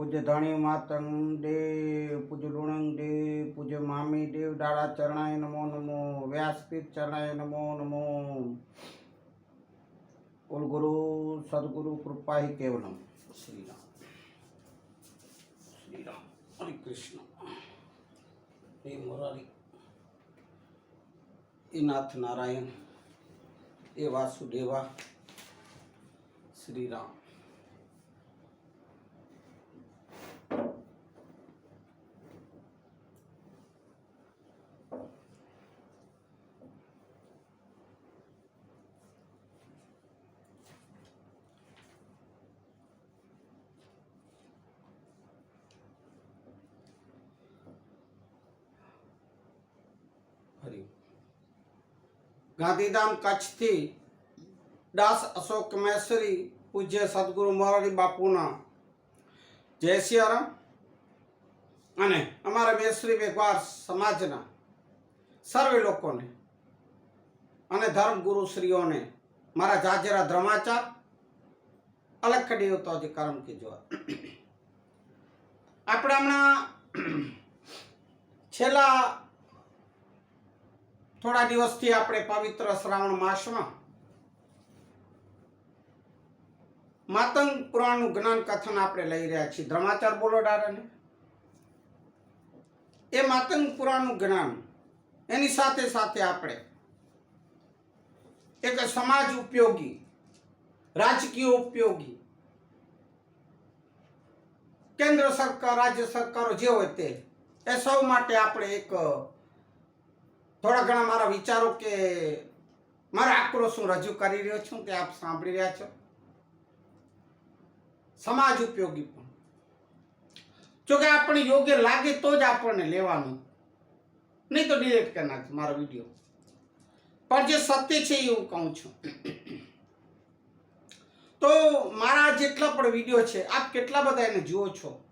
પૂજ્ય ધણી માતંગ દેવ પૂજ્ય લુણંગ દેવ પૂજ્ય મામી દેવ દાડા ચરણાય નમો નમો, વ્યાસપીઠ ચરણાય નમો નમો. કુલગુરુ સદગુરુ કૃપા હિ કેવલમ. શ્રી રામ શ્રી રામ હરે કૃષ્ણ. હે મોરારી. એ નાથ નારાયણ. એ વાસુદેવા. શ્રી હરી ગાંધીધામ કચ્છથી દાસ અશોક મહેશ્વરી પૂજ્ય સદગુરુ મોરારી બાપુના. જય સિયારામ. અને અમારા મેશ્રી વેગવાર સમાજના સર્વે લોકોને અને ધર્મગુરુશ્રીઓને મારા જાજરા ધ્રમાચાર અલગ કડી હતો જે કર્મ કે જોવા આપણે હમણાં છેલ્લા થોડા દિવસથી આપણે પવિત્ર શ્રાવણ માસમાં માતંગ પુરાણનું જ્ઞાન કથન આપણે લઈ રહ્યા છીએ. ધર્માચાર બોલો ડારાને. એ માતંગ પુરાણનું જ્ઞાન, એની સાથે સાથે આપણે એક સમાજ ઉપયોગી, રાજકીય ઉપયોગી, કેન્દ્ર સરકાર, રાજ્ય સરકારો જે હોય તે, એ સૌ માટે આપણે એક થોડા ઘણા મારા વિચારો કે મારા આક્રોશ હું રજૂ કરી રહ્યો છું તે આપ સાંભળી રહ્યા છો. સમાજ ઉપયોગી પણ. જોકે આપણે યોગ્ય લાગે તો જ આપણને લેવાનું. નહીં તો ડિલીટ કરી નાખ મારો વીડિયો. પણ જે સત્ય છે એ હું કહું છું. તો મારા જેટલા પણ વીડિયો છે, આપ કેટલા બધા એને જુઓ છો?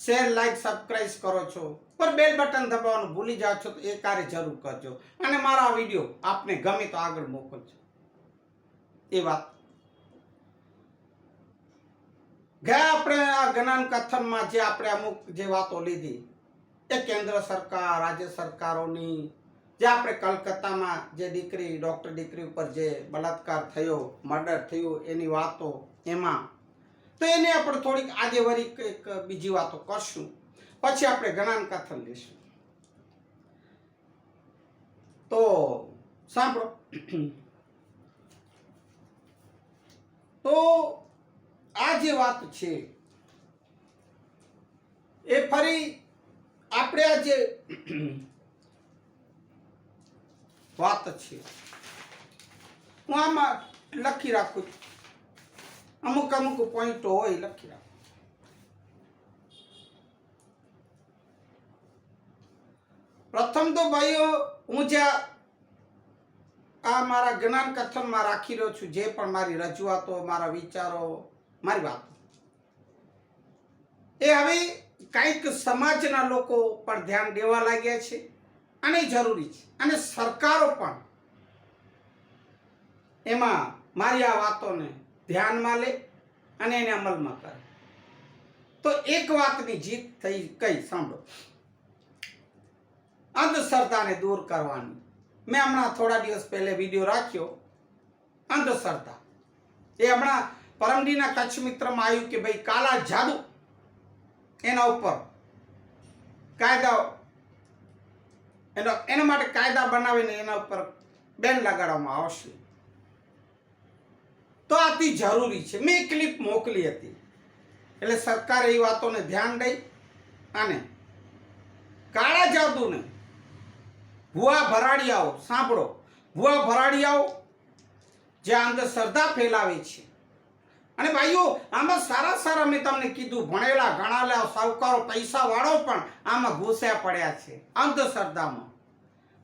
શેર લાઈક સબસ્ક્રાઇબ કરો છો. પર બેલ બટન દબાવવાનું ભૂલી જાઓ છો તો એ કાર્ય જરૂર કરજો. અને મારા વીડિયો આપને ગમે તો આગળ મોકલજો. એ વાત. ગયા આપણે આ જ્ઞાન કથનમાં જે આપણે અમુક જે વાતો લીધી, એ કેન્દ્ર સરકાર, રાજ્ય સરકારોની, જે આપણે કલકત્તામાં જે દીકરી ડૉક્ટર દીકરી ઉપર જે બલાત્કાર થયો મર્ડર થયું, એની વાતો, એમાં તો એને આપણે થોડીક આજે વળી કંઈક બીજી વાતો કરશું. પછી આપણે જ્ઞાન કથન લઈશું તો સાંભળો. તો આ જે વાત છે, એ ફરી આપણે આ જે વાત છે, હું આમાં લખી રાખું છું. અમુક અમુક પોઈન્ટો હોય લખી રાખો. પ્રથમ તો ભાઈઓ, હું જ્યાં આ મારા જ્ઞાન કથનમાં રાખી રહ્યો છું, જે પણ મારી રજૂઆતો, મારા વિચારો, મારી વાતો. એ હવે કંઈક સમાજના લોકો પણ ધ્યાન દેવા લાગ્યા છે અને જરૂરી છે. અને સરકારો પણ એમાં મારી આ વાતોને ધ્યાનમાં લે અને એને અમલમાં કરે. તો એક વાતની જીત થઈ કઈ? સાંભળો. અંધશ્રદ્ધાને દૂર કરવાની. મેં હમણાં થોડા દિવસ પહેલે વીડિયો રાખ્યો. અંધશ્રદ્ધા. એ હમણાં પરમડીના કચ્છ મિત્રમાં આવ્યું કે ભાઈ કાલા જાદુ. એના ઉપર. કાયદા એનો એના માટે કાયદા બનાવીને એના ઉપર બેન લગાડવામાં આવશે. તો આથી જરૂરી છે. મેં ક્લિપ મોકલી હતી. એટલે સરકારે એ વાતોને ધ્યાન દઈ અને કાળા જાદુને ભુવા ભરાડિયાઓ, સાંભળો. ભુવા ભરાડિયાઓ જે અંધશ્રદ્ધા ફેલાવે છે. અને ભાઈઓ, આમાં સારા સારા મેં તમને કીધું. ભણેલા ગણાલા સાવકારો પૈસાવાળો પણ આમાં ઘૂસ્યા પડ્યા છે અંધશ્રદ્ધામાં.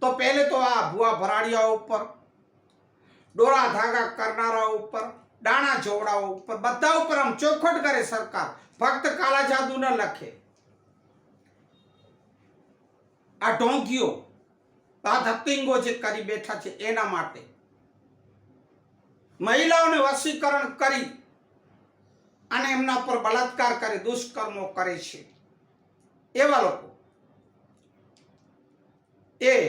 તો પહેલે તો આ ભુવા ભરાડિયાઓ ઉપર ડોરા ધાગા કરનારા ઉપર દાણા જોવડાઓ ઉપર બધા ઉપર આમ ચોખવટ કરે સરકાર. ફક્ત કાળા જાદુ ન લખે. આ ઢોંગીઓ, આ ધતિંગો જે કરી બેઠા છે એના માટે. મહિલાઓને વશીકરણ કરી અને એમના પર બળાત્કાર કરે, દુષ્કર્મો કરે છે. એવા લોકો. એ,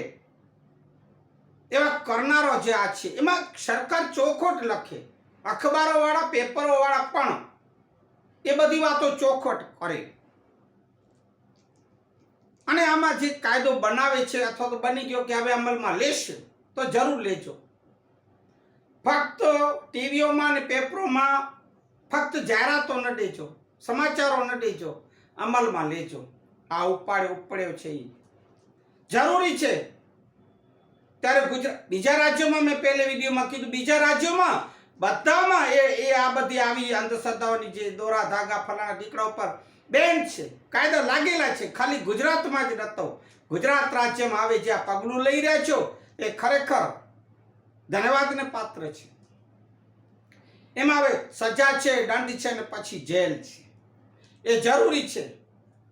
એવા કરનારો જે આ છે, એમાં સરકાર ચોખોટ લખે. અખબારો પેપરોવાળા પણ એ બધી વાતો ચોખટ કરે. અને આમાં જે કાયદો બનાવે છે અથવા તો બની ગયો કે હવે અમલમાં લેશે, તો જરૂર લેજો. ફક્ત ટીવીઓમાં અને પેપરોમાં ફક્ત જાહેરાતો ન દેજો, સમાચારો ન દેજો, અમલમાં લેજો. આ ઉપાડે ઉપડ્યો છે એ જરૂરી છે. ત્યારે ગુજરાત, બીજા રાજ્યોમાં મેં પહેલે વિડીયોમાં કીધું, બીજા રાજ્યોમાં બધામાં એ એ આ બધી આવી અંધશ્રદ્ધાઓની જે દોરા ધાગા ફલાણા દીકરા ઉપર બેન છે, કાયદા લાગેલા છે, ખાલી ગુજરાતમાં જ નતો. ગુજરાત રાજ્યમાં આવે જે આ પગલું લઈ રહ્યા છો, એ ખરેખર ધન્યવાદને પાત્ર છે. એમાં હવે સજા છે, દંડ છે અને પછી જેલ છે. એ જરૂરી છે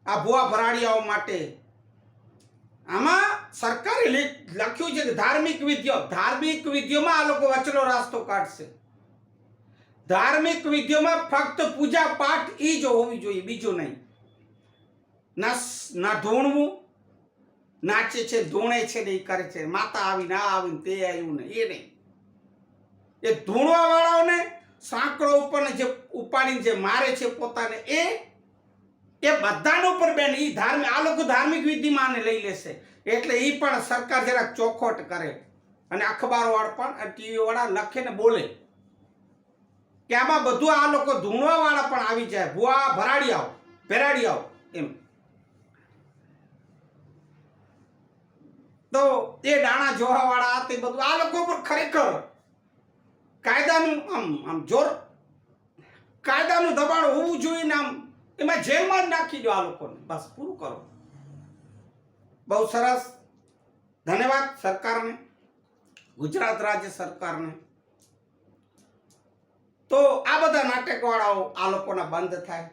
આ ભુવા ભરાડિયાઓ માટે. આમાં સરકારે લખ્યું છે કે ધાર્મિક વિધિઓ, ધાર્મિક વિધિઓમાં આ લોકો વચલો રાસ્તો કાઢશે. ધાર્મિક વિધિઓમાં ફક્ત પૂજા પાઠ એ જ હોવી જોઈએ, બીજું નહીં. ના ના ધૂણવું, નાચે છે, ધૂણે છે ને એ કરે છે. માતા આવી ના આવીને તે આવ્યું ને એ નહીં. એ ધૂણવા વાળાઓને સાંકળો ઉપર જે ઉપાડીને જે મારે છે પોતાને એ એ બધાનો ઉપર બેન એ ધાર્મિક, આ લોકો ધાર્મિક વિધિમાં આને લઈ લેશે. એટલે એ પણ સરકાર જરાક ચોખવટ કરે. અને અખબારવાળા પણ ટીવીવાળા લખે ને બોલે. કે આમાં બધું આ લોકો ધૂણવા વાળા પણ આવી જાય. ભુવા ભરાડિયાઓ ભેરાડિયાઓ એમ. તો એ દાણા જોવા વાળા તે બધું, આ લોકો પર ખરેખર કાયદાનું, આમ આમ જોર, કાયદાનું દબાણ હોવું જોઈએ ને આમ, એમાં જેલમાં જ નાખી દો આ લોકોને. બસ, પૂરું કરો. બહુ સરસ. ધન્યવાદ સરકારને, ગુજરાત રાજ્ય સરકારને. તો આ બધા નાટકવાળાઓ આ લોકોના બંધ થાય.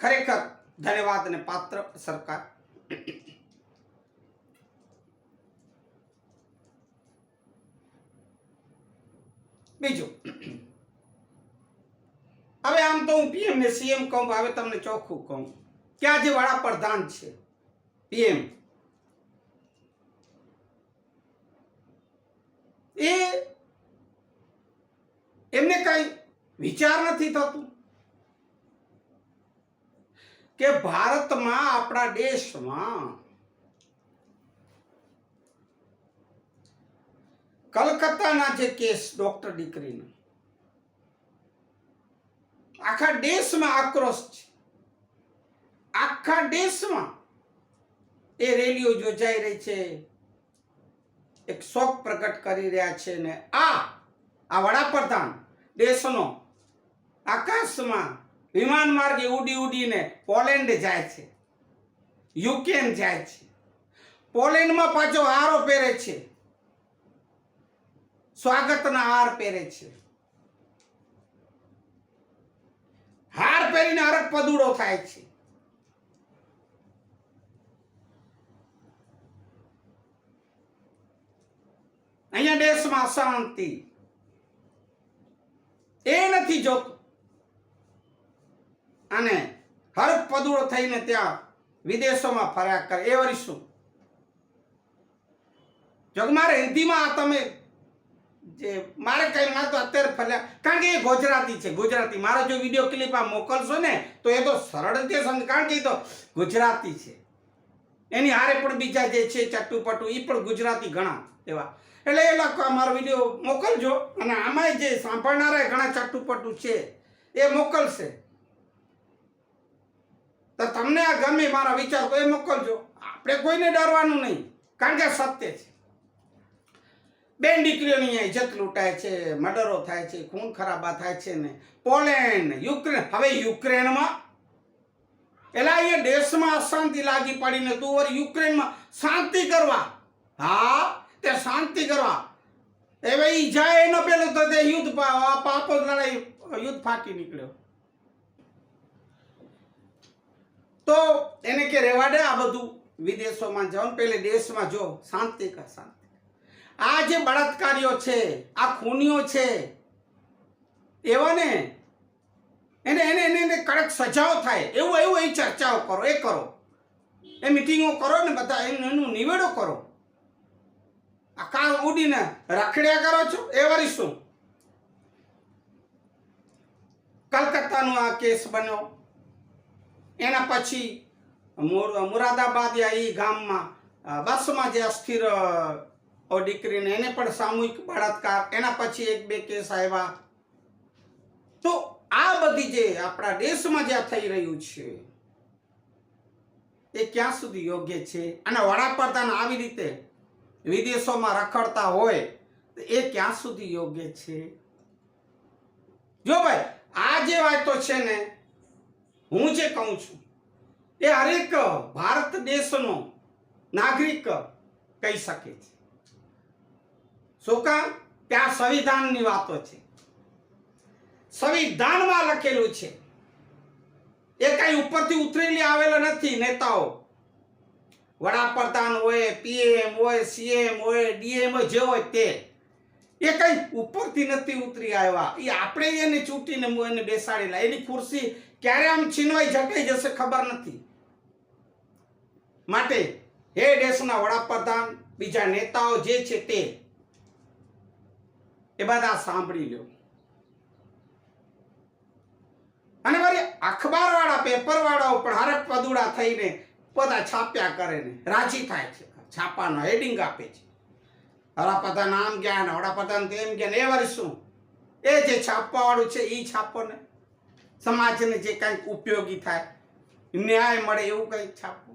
ખરેખર ધન્યવાદને પાત્ર સરકાર. બીજું. હવે આમ તો હું પીએમ ને સીએમ કહું, હવે તમને ચોખ્ખું કહું. કે આજે વડાપ્રધાન છે પીએમ એ એમને કઈ વિચાર નથી થતું કે ભારતમાં, આપણા દેશમાં કલકત્તાના જે કેસ ડોક્ટર દીકરીનો, આખા દેશમાં આક્રોશ છે. આખા દેશમાં એ રેલીઓ યોજાઈ રહી છે. એક શોક પ્રગટ કરી રહ્યા છે ને આ આ વડાપ્રધાન દેશનો આકાશમાં વિમાન માર્ગે ઉડી ઉડીને પોલેન્ડ જાય છે યુક્રેન જાય છે, પોલેન્ડમાં પાછો હારો પહેરે છે, સ્વાગતના હાર પહેરે છે. હાર પહેરીને અરગ પદુડો થાય છે. અહીંયા દેશમાં અશાંતિ એ નથી જોતું. અને હર પદુડો થઈને ત્યાં વિદેશોમાં ફર્યા કરે. એ વળી શું? જો મારે હિન્દીમાં તમે જે મારે કઈ ના તો અત્યારે ફર્યા. કારણ કે એ ગુજરાતી છે. ગુજરાતી. મારો જો વીડિયો ક્લિપ આ મોકલશો ને, તો એ તો સરળ રીતે સમજ કારણ કે એ તો ગુજરાતી છે. એની હારે પણ બીજા જે છે ચટ્ટુપટ્ટુ એ પણ ગુજરાતી ઘણા એવા. એટલે એ લોકો અમારો મારો વીડિયો મોકલજો અને આમાંય જે સાંભળનારા ઘણા ચટુપટુ છે, એ મોકલશે. તો તમને આ ગમે મારા વિચાર એ મોકલજો. આપણે કોઈને ડરવાનું નહીં, કારણ કે સત્ય છે. બેન દીકરીઓની અહીંયા ઇજ્જત લૂંટાય છે, મર્ડરો થાય છે, ખૂન ખરાબા થાય છે ને. પોલેન્ડ, યુક્રેન, હવે યુક્રેનમાં. એટલે અહીંયા દેશમાં અશાંતિ લાગી પડીને તું વળી યુક્રેનમાં શાંતિ કરવા. હા તે શાંતિ કરવા એ ભાઈ જાય એનો પેલો તો તે યુદ્ધ પાપો લડાઈ, યુદ્ધ ફાટી નીકળ્યો. તો એને કે રેવાડે આ બધું વિદેશોમાં જાઓ ને પેલે દેશમાં જો શાંતિ કર, શાંતિ આ જે બળાત્કારીઓ છે, આ ખૂનીઓ છે એવાને એને એને એને એને કડક સજાઓ થાય. એવું એવું એ ચર્ચાઓ કરો, એ કરો. એ મિટિંગો કરો ને બધા એનું નિવેડો કરો. આ કા ઉડીને રખડ્યા કરો છો? એ વળી શું? કલકત્તાનો આ કેસ બન્યો. એના પછી મુરાદાબાદ એ ગામમાં બસમાં જે અસ્થિર દીકરીને એને પણ સામૂહિક બળાત્કાર, એના પછી એક બે કેસ આવ્યા તો આ બધી જે આપણા દેશમાં જે થઈ રહ્યું છે, એ ક્યાં સુધી યોગ્ય છે? અને વડાપ્રધાન આવી રીતે વિદેશોમાં રખડતા હોય એ ક્યાં સુધી યોગ્ય છે? જો ભાઈ, આ જે વાતો છે ને, હું જે કહું છું, એ હરેક ભારત દેશનો નાગરિક કહી શકે છે. શું કામ? ત્યાં સંવિધાનની વાતો છે. સંવિધાનમાં લખેલું છે. એ કઈ ઉપરથી ઉતરેલી આવેલો નથી નેતાઓ. વડાપ્રધાન હોય, પીએમ હોય, સીએમ હોય, ડીએમ હોય, જે હોય તે. એ કંઈ ઉપરથી નથી ઉતરી આવ્યા. એ આપણે એને ચૂંટીને એને બેસાડેલા. એની ખુરશી ક્યારે આમ છીનવાઈ જટાઈ જશે ખબર નથી. માટે હે દેશના વડાપ્રધાન, બીજા નેતાઓ જે છે તે, એ બધા સાંભળી લ્યો. અને વળી અખબાર વાળા પેપર વાળાઓ પણ હરક પદુડા થઈને બધા છાપ્યા કરે ને, રાજી થાય છે. છાપાનો હેડિંગ આપે છે. વડાપ્રધાન આમ ગયા ને, વડાપ્રધાન તેમ ગયા ને, એ વર્ષ શું એ જે છાપવાવાળું છે એ છાપો ને. સમાજને જે કાંઈક ઉપયોગી થાય, ન્યાય મળે એવું કંઈક છાપો.